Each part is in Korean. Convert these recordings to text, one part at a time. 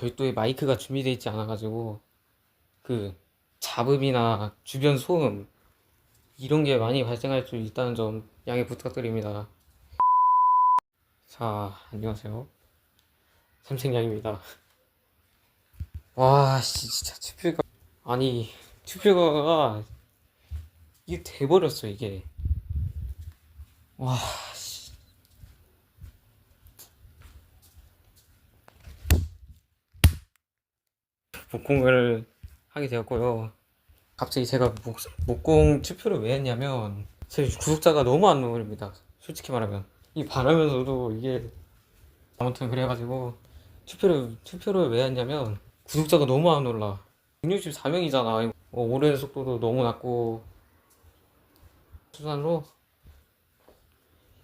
별도의 마이크가 준비되어 있지 않아가지고 그 잡음이나 주변 소음 이런 게 많이 발생할 수 있다는 점 양해 부탁드립니다. 자, 안녕하세요. 삼색양입니다. 와, 씨, 진짜 투표가 아니 투표가 이게 돼버렸어 이게. 와, 목공을 하게 되었고요. 갑자기 제가 목, 목공 투표를 왜 했냐면 제 구독자가 너무 안 오릅니다. 솔직히 말하면 이 바라면서도 이게 아무튼 그래가지고 투표를 투표를 왜 했냐면 구독자가 너무 안 올라. 164명이잖아. 어, 오래 속도도 너무 낮고 수단으로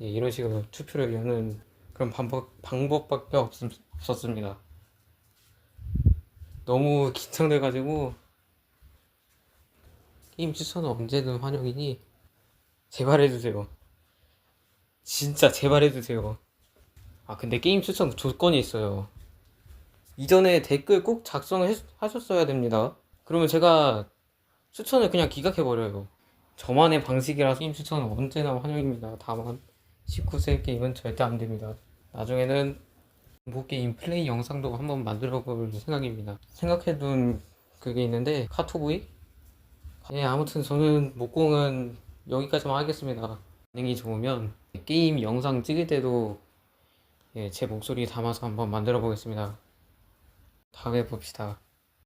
예, 이런 식으로 투표를 여는 그런 방법 방법밖에 없, 없었습니다. 너무 긴장돼가지고 게임 추천은 언제든 환영이니 제발 해주세요. 진짜 제발 해주세요. 아 근데 게임 추천 조건이 있어요. 이전에 댓글 꼭 작성을 했- 하셨어야 됩니다. 그러면 제가 추천을 그냥 기각해버려요. 저만의 방식이라서 게임 추천은 언제나 환영입니다. 다만 19세 게임은 절대 안 됩니다. 나중에는 공포 게임 플레이 영상도 한번 만들어 볼 생각입니다. 생각해둔 그게 있는데 카토브이? 예, 아무튼 저는 목공은 여기까지만 하겠습니다. 반응이 좋으면 게임 영상 찍을 때도 예, 제 목소리 담아서 한번 만들어 보겠습니다. 다음에 봅시다.